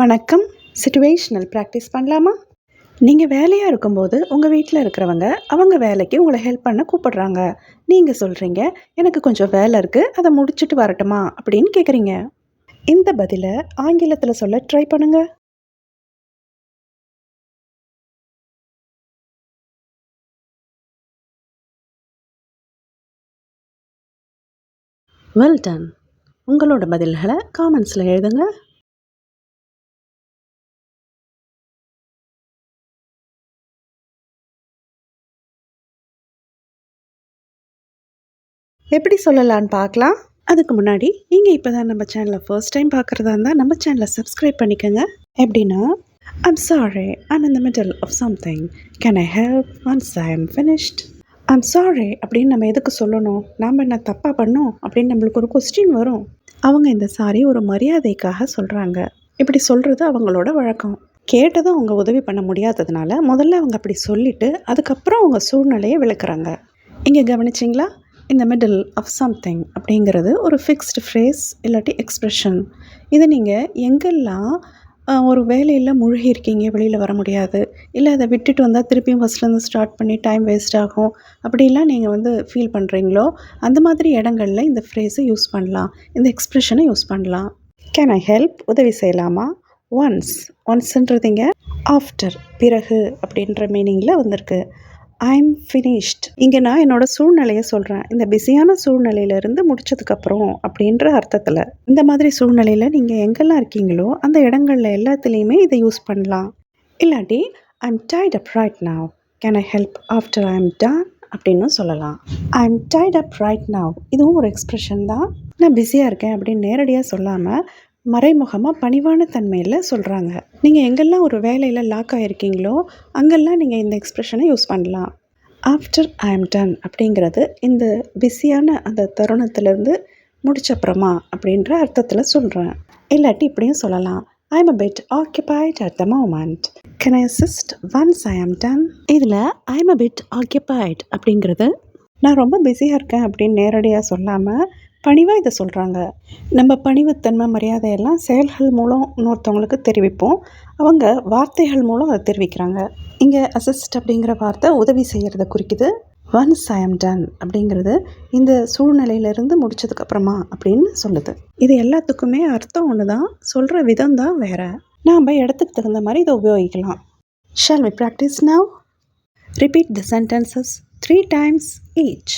வணக்கம். Situational practice பண்ணலாமா? நீங்கள் வேலையாக இருக்கும்போது உங்கள் வீட்டில் இருக்கிறவங்க அவங்க வேலைக்கு உங்களை ஹெல்ப் பண்ண கூப்பிடுறாங்க. நீங்கள் சொல்கிறீங்க எனக்கு கொஞ்சம் வேலை இருக்குது அதை முடிச்சுட்டு வரட்டுமா? அப்படின்னு கேட்குறீங்க இந்த பதிலை ஆங்கிலத்தில் சொல்ல ட்ரை பண்ணுங்க. வெல் டன் உங்களோட பதில்களை காமெண்ட்ஸில் எழுதுங்க. எப்படி சொல்லலான்னு பார்க்கலாம். அதுக்கு முன்னாடி நீங்கள் இப்போ தான் நம்ம சேனலை ஃபர்ஸ்ட் டைம் பார்க்குறதா இருந்தால் நம்ம சேனலை சப்ஸ்கிரைப் பண்ணிக்கோங்க. எப்படின்னா I'm sorry I'm in the middle of can I help once I am finished I'm sorry அப்படின்னு நம்ம எதுக்கு சொல்லணும்? நாம் என்ன தப்பாக பண்ணோம்? அப்படின்னு நம்மளுக்கு ஒரு கொஸ்டின் வரும். அவங்க இந்த சாரி ஒரு மரியாதைக்காக சொல்கிறாங்க இப்படி சொல்கிறது அவங்களோட வழக்கம். கேட்டதும் அவங்க உதவி பண்ண முடியாததுனால முதல்ல அவங்க அப்படி சொல்லிவிட்டு அதுக்கப்புறம் அவங்க சூழ்நிலையை விளக்குறாங்க. இங்கே கவனிச்சிங்களா? இந்த மிடில் ஆஃப் சம்திங் அப்படிங்கிறது ஒரு ஃபிக்ஸ்டு ஃப்ரேஸ் இல்லாட்டி எக்ஸ்ப்ரெஷன் இதை நீங்கள் எங்கெல்லாம் ஒரு வேலையில் மூழ்கி இருக்கீங்க வெளியில் வர முடியாது இல்லை அதை விட்டுட்டு வந்தால் திருப்பியும் ஃபஸ்ட்லேருந்து ஸ்டார்ட் பண்ணி டைம் வேஸ்ட் ஆகும் அப்படிலாம் நீங்கள் வந்து ஃபீல் பண்ணுறீங்களோ அந்த மாதிரி இடங்கள்ல இந்த ஃப்ரேஸை யூஸ் பண்ணலாம் இந்த எக்ஸ்ப்ரெஷனை யூஸ் பண்ணலாம். கேன் ஐ ஹெல்ப் உதவி செய்யலாமா? ஒன்ஸ் ஒன்ஸ்ன்றதுங்க ஆஃப்டர் பிறகு அப்படின்ற மீனிங்கில் வந்திருக்கு. ஐம் ஃபினிஷ்ட் இங்கே நான் என்னோட சூழ்நிலையை சொல்கிறேன் இந்த பிஸியான சூழ்நிலையிலேருந்து முடிச்சதுக்கப்புறம் அப்படின்ற அர்த்தத்தில். இந்த மாதிரி சூழ்நிலையில் நீங்கள் எங்கெல்லாம் இருக்கீங்களோ அந்த இடங்களில் எல்லாத்துலேயுமே இதை யூஸ் பண்ணலாம். இல்லாட்டி I'm tied up right now can I help after I am done அப்படின்னு சொல்லலாம். I am tied up right now இதுவும் ஒரு எக்ஸ்ப்ரெஷன் தான். நான் பிஸியாக இருக்கேன் அப்படின்னு நேரடியாக சொல்லாமல் மறைமுகமாக பணிவான தன்மையில் சொல்கிறாங்க நீங்கள் எங்கெல்லாம் ஒரு வேலையில் லாக் ஆகிருக்கீங்களோ அங்கெல்லாம் நீங்கள் இந்த எக்ஸ்ப்ரெஷனை யூஸ் பண்ணலாம். ஆஃப்டர் ஐ ஆம் டன் அப்படிங்கிறது இந்த பிஸியான அந்த தருணத்திலேருந்து முடிச்சப்புறமா அப்படின்ற அர்த்தத்தில் சொல்கிறேன் இல்லாட்டி இப்படியும் சொல்லலாம். I am bit bit at the the moment. I assist once I am am இதில் ஐ எம் பிட் bit அப்படிங்கிறது நான் ரொம்ப பிஸியாக இருக்கேன் அப்படின்னு நேரடியாக சொல்லாமல் பணிவாக இதை சொல்கிறாங்க நம்ம பணிவுத்தன்மை மரியாதையெல்லாம் செயல்கள் மூலம் இன்னொருத்தவங்களுக்கு தெரிவிப்போம். அவங்க வார்த்தைகள் மூலம் அதை தெரிவிக்கிறாங்க. இங்கே அசிஸ்ட் அப்படிங்கிற வார்த்தை உதவி செய்கிறத குறிக்குது. ஒன்ஸ் ஐ எம் டன் அப்படிங்கிறது இந்த சூழ்நிலையிலேருந்து முடிச்சதுக்கப்புறமா அப்படின்னு சொல்லுது. இது எல்லாத்துக்குமே அர்த்தம் ஒன்று தான் சொல்கிற விதம் தான் வேற. நாம் இடத்துக்கு தகுந்த மாதிரி இதை உபயோகிக்கலாம். Shall we practise now repeat the sentences three times each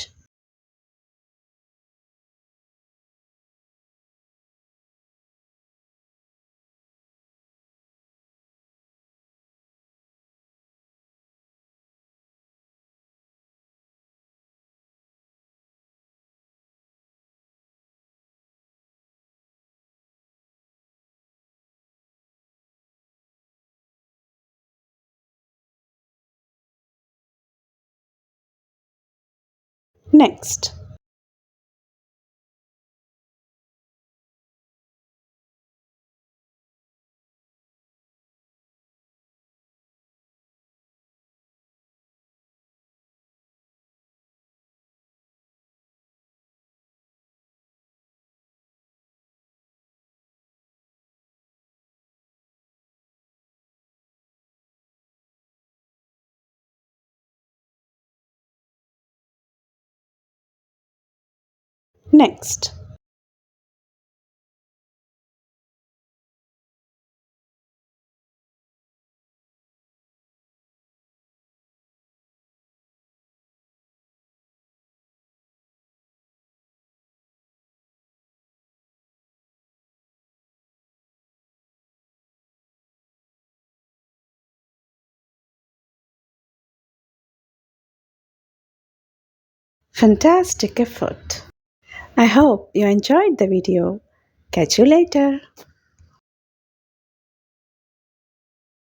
Next. Next. Fantastic effort. I hope you enjoyed the video. Catch you later.